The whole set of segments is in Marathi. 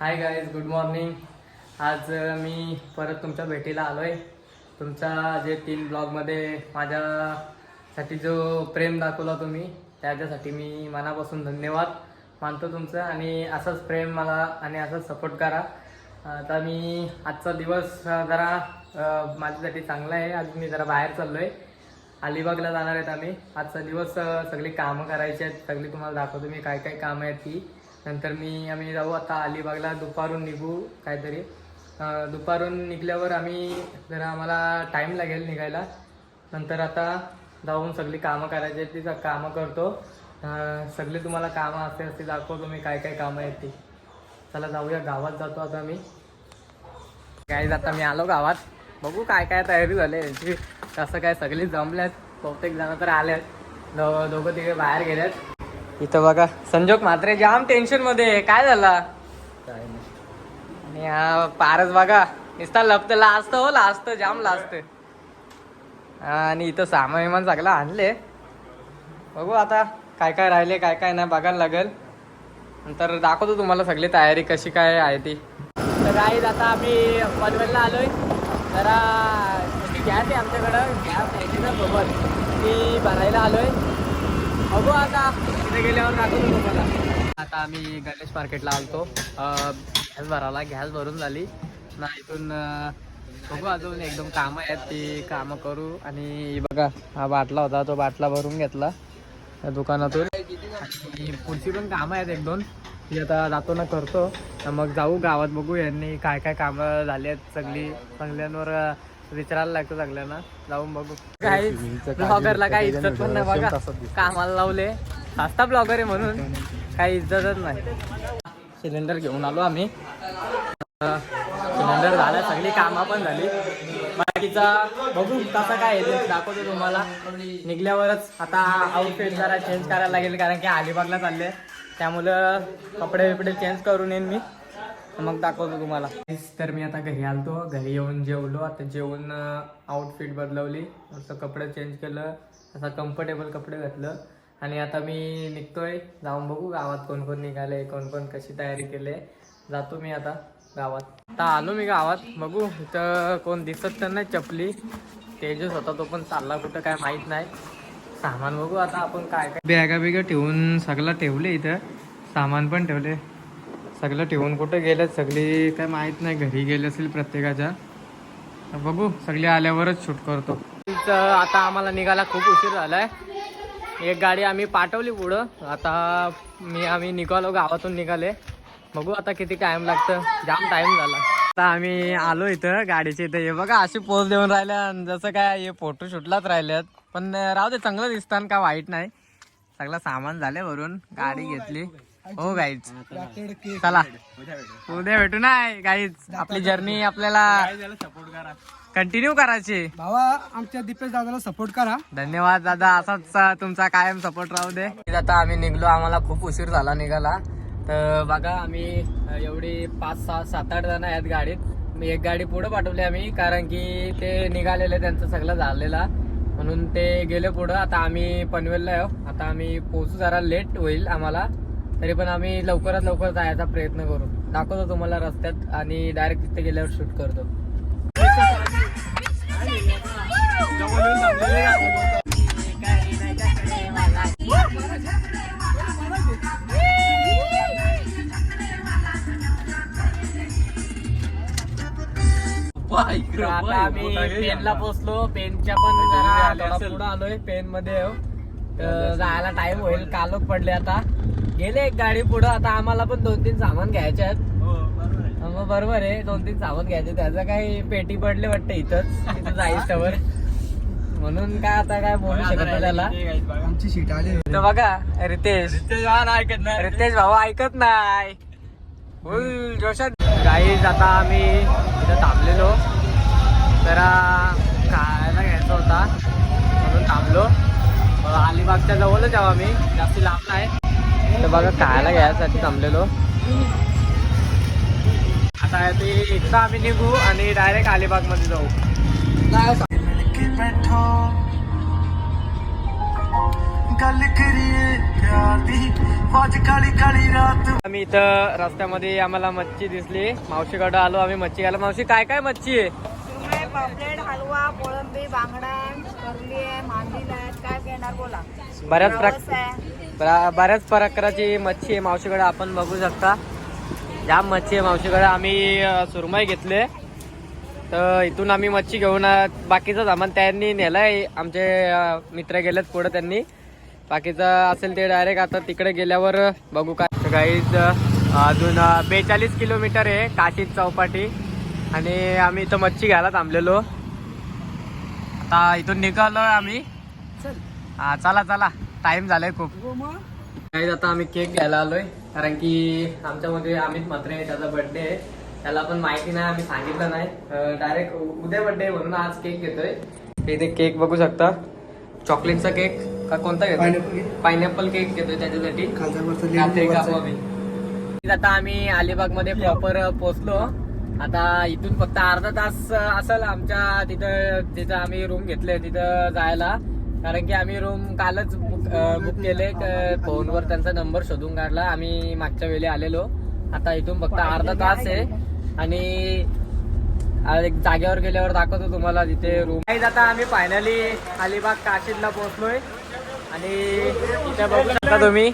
हाय गाईज गुड मॉर्निंग आज मी परत तुमच्या भेटीला आलो आहे तुमचा जे तीन ब्लॉगमध्ये माझ्यासाठी जो प्रेम दाखवला तुम्ही त्याच्यासाठी मी मनापासून धन्यवाद मानतो तुमचं. आणि असंच प्रेम मला आणि असंच सपोर्ट करा. आता मी आजचा दिवस जरा माझ्यासाठी चांगला आहे. आज मी जरा बाहेर चाललो आहे अलिबागला जाणार आहेत आम्ही. आजचा दिवस सगळी कामं करायची आहेत. सगळी तुम्हाला दाखवतो मी काय काय कामं आहेत ती. नंतर मी आम्ही जाऊ आता अलिबागला दुपारून निघू काहीतरी. दुपारून निघल्यावर आम्ही जरा आम्हाला टाईम लागेल निघायला. नंतर आता जाऊन सगळी कामं करायची आहेत ती कामं करतो. सगळी तुम्हाला कामं असते असते दाखवतो मी काय काय कामं आहेत ती. चला जाऊया गावात जातो आता मी काय आता मी आलो गावात. बघू काय काय तयारी झाली याची कसं काय सगळी जमल्यात. बहुतेक जण तर आल्यात दो दोघं तिघे बाहेर गेल्यात इथं बघा संजोग मात्रे जाम टेन्शनमध्ये. काय झाला? आणि हा पारस बघा नुसता लपत लाजत हो लाजत जाम लाजत. आणि इथं सामान विमान सगळं आणले. बघू आता काय काय राहिले काय काय नाही बघायला लागेल. नंतर दाखवतो तुम्हाला सगळी तयारी कशी काय आहे ती. तर गाईज आता आम्ही पनवेलला आलोय. जरा गॅस आहे आमच्याकडं. गॅस आहे ना सोबत ती भरायला आलोय. बघू आता. तिथे गेल्यावर दाखवतो तुम्हाला. आता आम्ही गणेश मार्केटला आलतो. गॅस भरायला. गॅस भरून झाली. ना इथून बघू अजून एकदम कामं आहेत ती. कामं करू. आणि बघा हा बाटला होता. तो बाटला भरून घेतला. त्या दुकानातून. पुढची पण कामं आहेत एक दोन. ती आता जातो ना करतो. मग जाऊ गावात बघू यांनी काय काय कामं झाली आहेत सगळी. सगळ्यांवर विचारायला लागतं सगळ्यांना. जाऊन बघू. काही ब्लॉगरला काही इज्जत पण नाही बघा. कामाला लावले. सस्ता ब्लॉगर आहे म्हणून. काही इज्जतच नाही. सिलेंडर घेऊन आलो आम्ही. सिलेंडर झालं सगळी कामं पण झाली. बाकीचा बघू कसं काय आहे ते दाखवतो तुम्हाला. निघल्यावरच आता आउटफिट जरा चेंज करायला लागेल कारण की अलिबागला चालले. त्यामुळं कपडे बिपडे चेंज करून येईन मी. मग दाखवतो तुम्हाला. तर मी आता घरी आलतो. घरी येऊन जेवलो. आता जेवून आउटफिट बदलवली. मस्त कपडे चेंज केलं. असं कम्फर्टेबल कपडे घातलं. आणि आता मी निघतोय. जाऊन बघू गावात कोण कोण निघाले कोण कोण कशी तयारी केले. जातो मी आता गावात. आता आलो मी गावात. बघू इथं कोण दिसत तर नाही चपली. तेजस होता तो पण चालला कुठं काय माहीत नाही. सामान बघू आता आपण काय काय. बॅगा बिगा ठेवून सगळं ठेवले इथं. सामान पण ठेवले. सगळं ठेवून कुठं गेल्यात सगळी काय माहीत नाही. घरी गेले असेल प्रत्येकाच्या. बघू सगळे आल्यावरच शूट करतो. आता आम्हाला निघायला खूप उशीर झालाय. एक गाडी आम्ही पाठवली पुढं. आता मी आम्ही निघालो गावातून निघाले. बघू आता किती टाइम लागतं. जाम टाइम झाला. आता आम्ही आलो इथं गाडीच्या इथं. हे बघा अशी पोच देऊन राहिल्या आणि जसं काय हे फोटो शूटलाच राहिल्यात पण राहू दे चांगलं दिसतं का वाईट नाही. सगळं सामान झाले भरून गाडी घेतली. हो गाईच चला. उद्या भेटू. नाही गाईच आपली जर्नी आपल्याला कंटिन्यू करायची. भावा आमच्या दीपेश दादाला सपोर्ट करा. धन्यवाद दादा. असाच तुमचा कायम सपोर्ट राहू दे. आता आम्ही निघलो. आम्हाला खूप उशीर झाला निघाला तर बघा आम्ही एवढी पाच सहा सात आठ जण आहेत गाडीत. मी एक गाडी पुढे पाठवली आम्ही कारण की ते निघालेले त्यांचं सगळं झालेला. म्हणून ते गेले पुढं. आता आम्ही पनवेलला हो. आता आम्ही पोहोचू जरा लेट होईल आम्हाला. तरी पण आम्ही लवकरात लवकर जायचा प्रयत्न करू. दाखवतो तुम्हाला रस्त्यात आणि डायरेक्ट तिथे गेल्यावर शूट करतो. आता आम्ही पेनला पोचलो. पेनच्या पण जरा थोडा पुढं आलोय. पेन मध्ये तर जायला टाइम होईल. कालोख पडले आता. गेले एक गाडी पुढं. आता आम्हाला पण दोन तीन सामान घ्यायचे आहेत. हा, मग बरोबर आहे. दोन तीन सामान घ्यायचे. त्याचं काही पेटी पडले वाटतं इथंच. इथं जाईस्तवर म्हणून काय आता काय बोलू शकत नाही त्याला. आमची सीट आली. तर बघा रितेश. रितेश भाऊ ऐकत नाही. फुल जोशात. गाईज आता आम्ही इथं थांबलेलो. जरा खायला घ्यायचा होता. म्हणून थांबलो. अलिबागच्या जवळच जाऊ आम्ही. जास्त लांब नाही. तर बघा खायला घ्यायसाठी थांबलेलो. आता ते एकदा आम्ही निघू आणि डायरेक्ट अलिबागमध्ये जाऊ. आम्ही इथं रस्त्यामध्ये आम्हाला मच्छी दिसली. मावशीकडं आलो आम्ही मच्छी घ्यायला. मावशी काय काय मच्छी आहे? बऱ्याच प्रकार आहे बऱ्याच प्रकाराची मच्छी आहे मावशीकडे आपण बघू शकता. जाम मच्छी आहे मावशीकडे आम्ही सुरमई घेतले. तर इथून आम्ही मच्छी घेऊन बाकीचं सामान त्यांनी नेलंय. आमचे अ, मित्र गेलेत पुढे त्यांनी. बाकीचं असेल ते डायरेक्ट आता तिकडे गेल्यावर बघू काय. गाईज अजून बेचाळीस किलोमीटर आहे काशीद चौपाटी. आणि आम्ही इथं मच्छी घ्यायला थांबलेलो. आता इथून निघालो आम्ही. हा चला चला. टाइम झालाय खूप. काही आता आम्ही केक घ्यायला आलोय. कारण की आमच्यामध्ये अमित म्हात्रे त्याचा बर्थडे आहे. त्याला पण माहिती नाही आम्ही सांगितलं नाही. डायरेक्ट उद्या बर्थडे म्हणून आज केक घेतोय. ते इथे केक बघू शकता. चॉकलेटचा केक का कोणता घेतो. पायनॅपल केक घेतोय त्याच्यासाठी. आता आम्ही अलिबागमध्ये प्रॉपर पोहोचलो. आता इथून फक्त अर्धा तास असेल आमच्या तिथं जिथं आम्ही रूम घेतले तिथं जायला. कारण की आम्ही रूम कालच बुक बुक केले फोनवर त्यांचा नंबर शोधून काढला. आम्ही मागच्या वेळी आलेलो. आता इथून फक्त अर्धा तास आहे. आणि एक जागेवर गेल्यावर दाखवतो तुम्हाला तिथे रूम काही आता आम्ही फायनली अलिबाग काशीदला पोहोचलोय. आणि इथे बघू शकता तुम्ही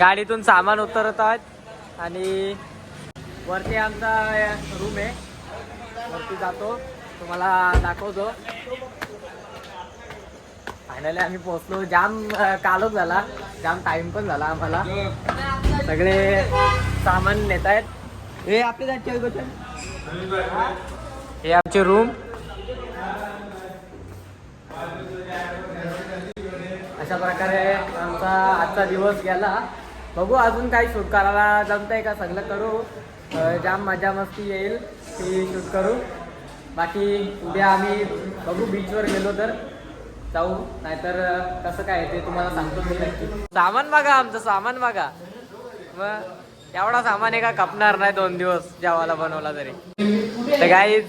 गाडीतून सामान उतरत आहेत आणि वरती आमचा रूम आहे. वरती जातो. तुम्हाला दाखवतो. फायनली आम्ही पोहोचलो. जाम कालच झाला. जाम टाइम पण झाला आम्हाला. सगळे सामान नेत आहेत. हे आपले जायचे हे आमचे रूम अशा प्रकारे आमचा आजचा दिवस गेला. बघू अजून काही शूट करायला जमतंय का सगळं करू. जाम मजा मस्ती येईल. ती शूट करू. बाकी उद्या आम्ही बघू बीचवर गेलो तर. जाऊ नाहीतर कसं काय ते तुम्हाला सांगतो मी नक्की. सामान बघा आमचं सामान बघा मग एवढा सामान आहे का कपणार नाही दोन दिवस जेवायला बनवला तरी. तर काहीच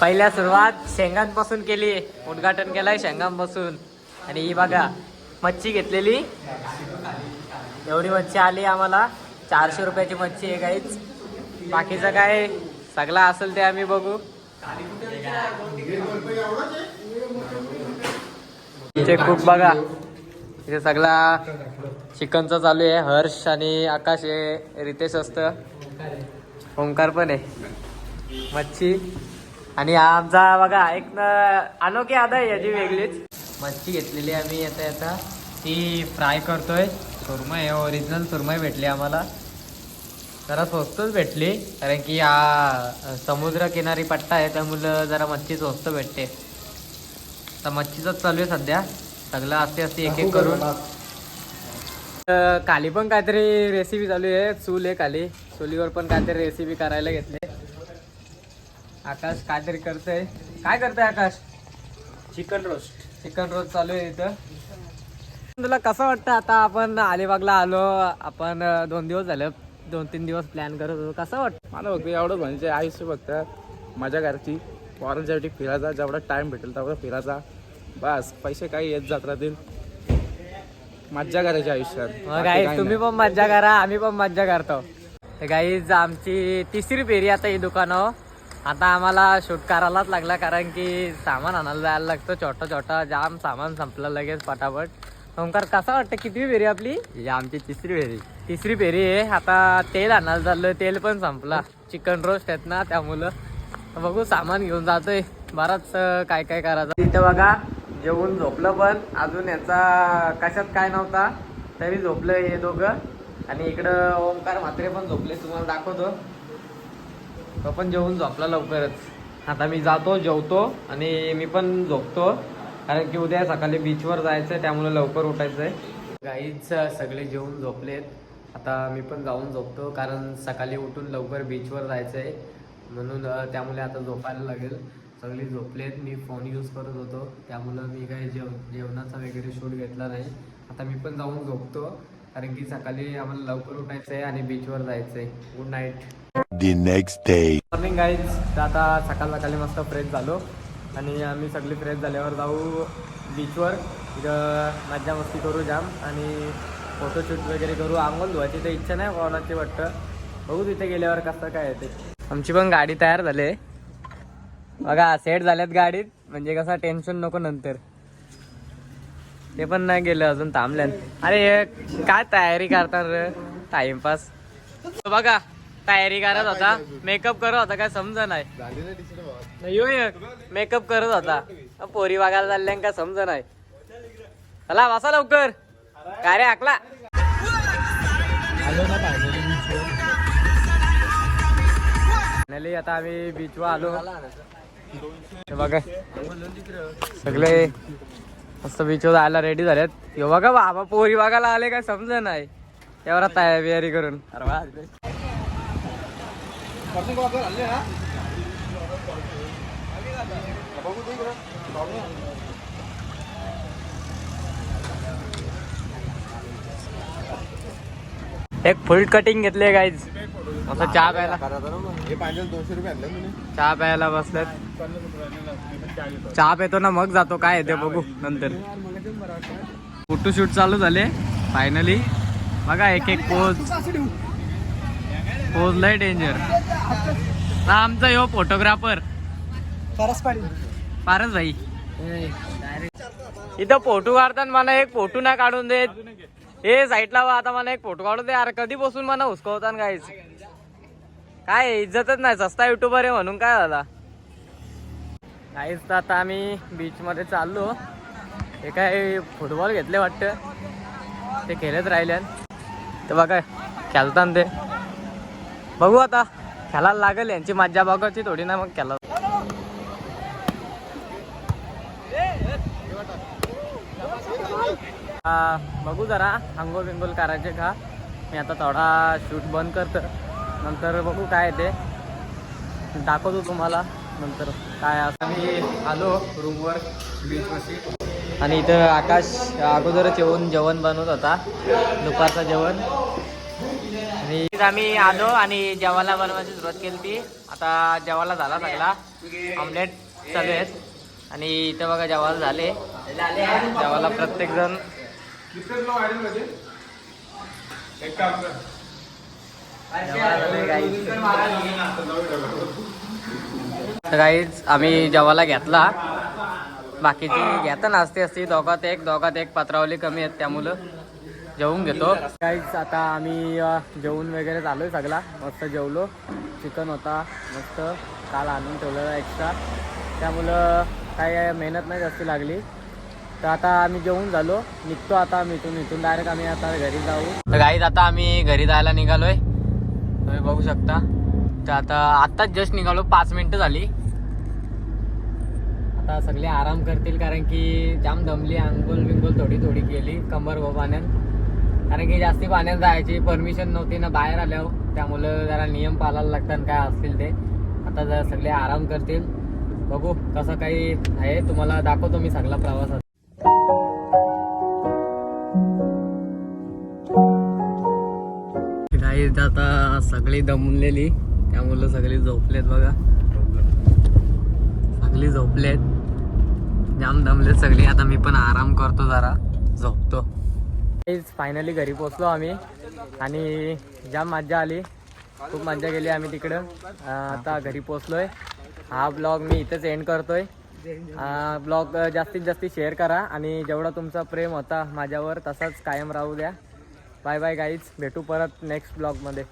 पहिल्या सुरुवात शेंगांपासून केली उद्घाटन केलंय शेंगांपासून. आणि ही बघा मच्छी घेतलेली. एवढी मच्छी आली आम्हाला. चारशे रुपयाची मच्छी आहे काहीच बाकीचं काय सगळं असेल ते आम्ही बघू. खूप बघा. इथे सगळा चिकनचा चालू आहे. हर्ष आणि आकाश आहे रितेश असतं. ओंकार पण आहे. मच्छी. आणि आमचा बघा एक न अनोखी आदा आहे याची वेगळीच. मच्छी घेतलेली आम्ही आता आता. ती फ्राय करतोय. सुरमई ओरिजिनल सुरमई भेटली आम्हाला. जरा स्वस्तच भेटली कारण की हा समुद्र किनारी पट्टा आहे त्यामुळं जरा मच्छी स्वस्त भेटते. आता मच्छीचंच चालू आहे सध्या. सगळं असते असते एक एक करून. खाली पण काहीतरी रेसिपी चालू आहे. चूल आहे खाली चुलीवर पण काहीतरी रेसिपी करायला घेतले. आकाश काहीतरी करतोय. काय करतोय Akash? Chicken roast. Chicken roast चालू आहे इथं. तुला कसं वाटतं आता आपण अलिबागला आलो? आपण दोन दिवस झाले. दोन तीन दिवस प्लॅन करत होतो. कसं वाटतं? मला फक्त एवढं म्हणजे आयुष्य फक्त मजा करायची पोरांसाठी फिरायचा जेवढा टाइम भेटेल तेवढा फिरायचा. बस पैसे काही येत जात राहतील. मज्जा करायची आयुष्यात. गाईज तुम्ही नाही. पण मज्जा करा आम्ही पण मज्जा करतो. गाईज आमची तिसरी फेरी आता ही दुकानं आता आम्हाला शूट करायलाच लागला कारण की सामान आणायला जायला लागतं छोटं छोटं जाम सामान संपलं लगेच पटापट. ओंकार कसा वाटतं? किती फेरी आपली? ही आमची तिसरी फेरी. तिसरी फेरी आहे. आता तेल आणायला चाललोय तेल पण संपला. चिकन रोस्ट आहेत ना त्यामुळं. बघू सामान घेऊन जातोय. बराच अं, काय काय करायचं. इथं बघा जेवून झोपलं पण अजून याचा कशात काय नव्हता तरी झोपलं हे दोघं. आणि इकडं ओंकार म्हात्रे पण झोपले तुम्हाला दाखवतो. तो पण जेवून झोपला लवकरच. आता मी जातो जेवतो आणि मी पण झोपतो. कारण की उद्या सकाळी बीचवर जायचं आहे त्यामुळे लवकर उठायचं आहे गाईच सगळे जेवून झोपलेत. आता मी पण जाऊन झोपतो कारण सकाळी उठून लवकर बीचवर जायचं आहे म्हणून त्यामुळे आता झोपायला लागेल. सगळे झोपलेत. मी फोन यूज करत होतो. त्यामुळं मी काही जेव जेवणाचा वगैरे शूट घेतला नाही. आता मी पण जाऊन झोपतो. कारण की सकाळी आम्हाला लवकर उठायचं आहे आणि बीचवर जायचं आहे good night the next day. Morning guys तर आता सकाळ सकाळी मस्त फ्रेश झालो. आणि आम्ही सगळे फ्रेश झाल्यावर जाऊ बीचवर तिथं मज्जा मस्ती करू जाम. आणि फोटोशूट वगैरे करू. आंघोळ धुवायची तर इच्छा नाही कोणाची वाटतं. बघू तिथे गेल्यावर कसं काय येते आमची पण गाडी तयार झाली बघा सेट झाल्यात गाडीत. म्हणजे कसं टेन्शन नको नंतर. ते पण नाही गेलं अजून थांबल्यान अरे काय तयारी करतात रे? टाइमपास बघा तयारी करत होता. मेकअप करत होता काय समजा नाही. यो मेकअप करत होता. पोरी बघायला चालल्या का समजा नाही. चला वासा लवकर. काय रे आकला? फायनली आता आम्ही बीचवर आलो. बघा. सगळे मस्त बीचवर जायला रेडी झालेत. हे बघा बाबा पोरी बघायला आले काय समज नाही. तेवढा तयारी करून. अरे एक फुल कटिंग घेतले गाईज असं चहा प्यायला. चहा प्यायला बसल्यात चहा पितो ना मग जातो. काय ते बघू नंतर. फोटोशूट चालू झाले फायनली बघा एक एक पोज पोज लय डेंजर आमचा यो फोटोग्राफर फारच भाई. इथं फोटो काढताना मला एक फोटो ना काढून देत हे साईडला वा आता मला एक फोटो काढू दे. अरे कधी बसून मला हुसकवताना काहीच काय इज्जतच नाही सस्ता युट्यूबर आहे म्हणून काय झाला? काहीच तर आता आम्ही बीच मध्ये चाललो. हे काय फुटबॉल घेतले वाटतं? ते खेळत राहिले. ते बघा खेळताना ते. बघू आता खेळायला लागेल यांची मज्जा बघायची थोडी ना मग खेळा बघू जरा अंघोळ बिंगोल करायचे का? मी आता थोडा शूट बंद करतो. नंतर बघू काय ते दाखवतो तुम्हाला. नंतर काय असं मी आलो रूमवर बीचवरती आणि इथं आकाश अगोदरच येऊन जेवण बनवत होता. दुपारचं जेवण. आणि आम्ही आलो आणि जेवायला बनवायची सुरुवात केली ती. आता जेवायला झाला चांगला ऑमलेट चालू आहेत. आणि इथं बघा जेवायला झाले. जेवायला प्रत्येक जण काहीच आम्ही जेवायला घेतला. बाकीची घेता नाचते असते दोघात एक दोघात एक पत्रावली कमी आहेत त्यामुळं जेवून घेतो. काहीच आता आम्ही जेवून वगैरे चालू सगळा. मस्त जेवलो. चिकन होता मस्त. काल आणून ठेवलं एक्स्ट्रा त्यामुळं काय मेहनत नाही जास्त लागली. तर आता आम्ही जेवून झालो. निघतो आता आम्ही इथून इथून डायरेक्ट आम्ही आता घरी जाऊ. तर गाईज आता आम्ही घरी जायला निघालोय. तुम्ही बघू शकता. तर आता आत्ताच जस्ट निघालो. पाच मिनिटं झाली. आता सगळे आराम करतील कारण की जाम दमली अंगोल बिंगोल थोडी थोडी केली. कंबर व पाण्यात. कारण की जास्ती पाण्यात जायची परमिशन नव्हती ना बाहेर आल्यावर. त्यामुळं जरा नियम पाळायला लागतात काय असतील ते. आता जरा सगळे आराम करतील. बघू कसं काही आहे. तुम्हाला दाखवतो मी सगळा प्रवासात. काही आता सगळी दमलेली त्यामुळं सगळी झोपलेत बघा. सगळी झोपलेत. जाम दमलेत सगळी. आता मी पण आराम करतो जरा. झोपतो. फायनली घरी पोचलो आम्ही. आणि जाम मज्जा आली खूप मज्जा केली आम्ही तिकडं. आता घरी पोचलोय. हा ब्लॉग मी इथेच एंड करतोय. ब्लॉग जास्तीत जास्त शेअर करा. आणि जेवढा तुमचा प्रेम होता माझ्यावर तसाच कायम राहू द्या. बाय बाय गाईज भेटू परत नेक्स्ट ब्लॉगमध्ये